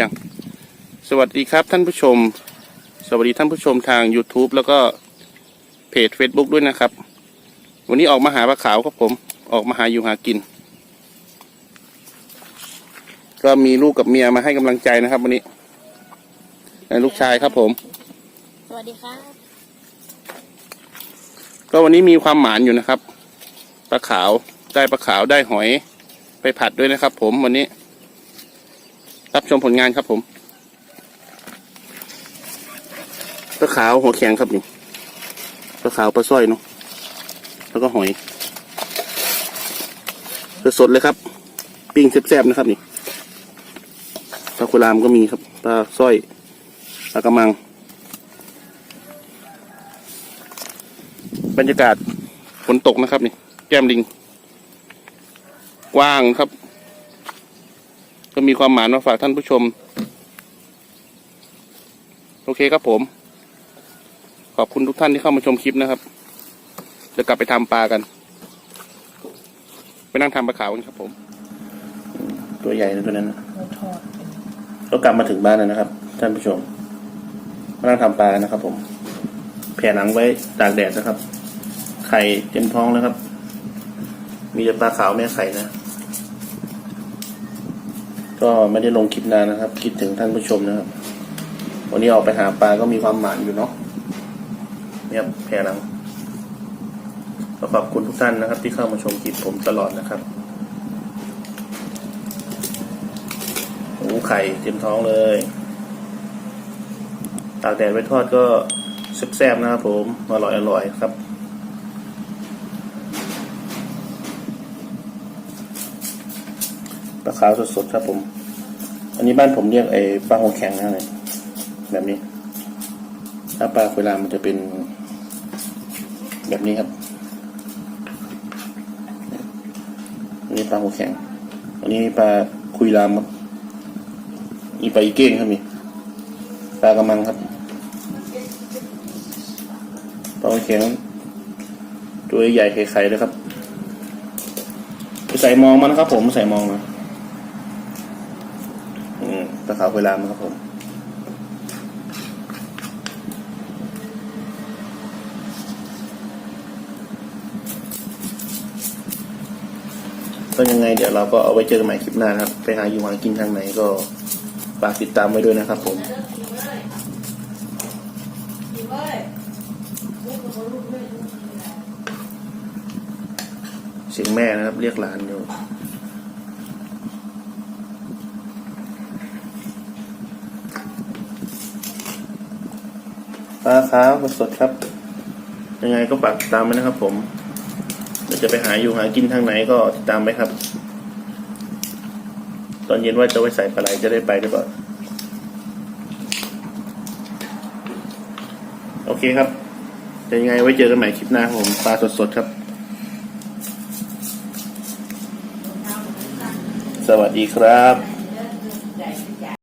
ยัง สวัสดีครับท่านผู้ชม สวัสดีท่านผู้ชมทาง YouTube แล้วก็เพจ Facebook ด้วยนะครับ วันนี้ออกมาหาปลาขาวครับผม ออกมาหาอยู่หากิน ก็มีลูกกับเมียมาให้กำลังใจนะครับวันนี้และลูกชายครับผม สวัสดีครับ ก็วันนี้มีความหมานอยู่นะครับปลาขาวได้ปลาขาวได้หอยไปผัดด้วยนะครับผมวันนี้ รับชมผลงานครับผมปลาขาวหัวแข็งครับนี่ปลาขาวปลาสร้อยเนาะแล้วก็หอยสดๆเลยครับ ปิ้งแซ่บๆนะครับนี่ปลากุลามก็มีครับปลาสร้อยปลากระมัง บรรยากาศฝนตกนะครับนี่ แก้มลิง กว้างครับ ก็มีความหมายมาฝากท่านผู้ชม โอเคครับผม ขอบคุณทุกท่านที่เข้ามาชมคลิปนะครับ จะกลับไปทำปลากัน ไปนั่งทำปลาขาวกันครับผม ตัวใหญ่นะตัวนั้นเราก็กลับมาถึงบ้านแล้วนะครับ ท่านผู้ชมมานั่งทำปลากันนะครับ ผม แผ่หนังไว้ตากแดดนะครับ ไข่เต็มท้องแล้วครับ มีแต่ปลาขาวแม่ไข่นะ ก็ไม่ได้ลงคลิปนานนะครับ คิดถึงท่านผู้ชมนะครับ วันนี้ออกไปหาปลาก็มีความหมานอยู่เนาะเนี่ยแผ่หนังก็ขอบคุณทุกท่านนะครับ ที่เข้ามาชมคลิปผมตลอดนะครับโอ้ไข่เต็มท้องเลยตากแดดไว้ทอดก็แซ่บๆนะครับผมอร่อยอร่อยครับ ปลาขาวสดๆครับผม อันนี้บ้านผมเรียกไอ้ปลาหัวแข็งนะเนี่ยแบบนี้ ถ้าปลาเวลามันจะเป็น แบบนี้ครับอันนี้ปลาหัวแข็ง อันนี้ปลาคุยรามครับนี่ปลาอีเก้งครับมีปลากระมังครับปลาหัวแข็งตัวใหญ่ไข่ๆเลยครับใส่มองมันนะครับผมใส่มองนะ ตะขาวเวลามครับผมก็ยังไงเดี๋ยวเราก็เอาไว้เจอกันใหม่คลิปหน้านครับไปหาอยู่หากินทางไหนก็ฝากติดตามไว้ด้วยนะครับผมเสียงแม่นะครับ เรียกหลานอยู่ ปลาขาวสดๆครับ ยังไงก็ฝากตามไว้นะครับ ผมเดี๋ยวจะไปหาอยู่หากินทางไหนก็ติดตามไว้ครับ ตอนเย็นว่าจะไว้ใส่ปลาไหลจะได้ไปหรือเปล่าโอเคครับยังไงไว้เจอกันใหม่คลิปหน้าผมปลาสดๆครับ สวัสดีครับ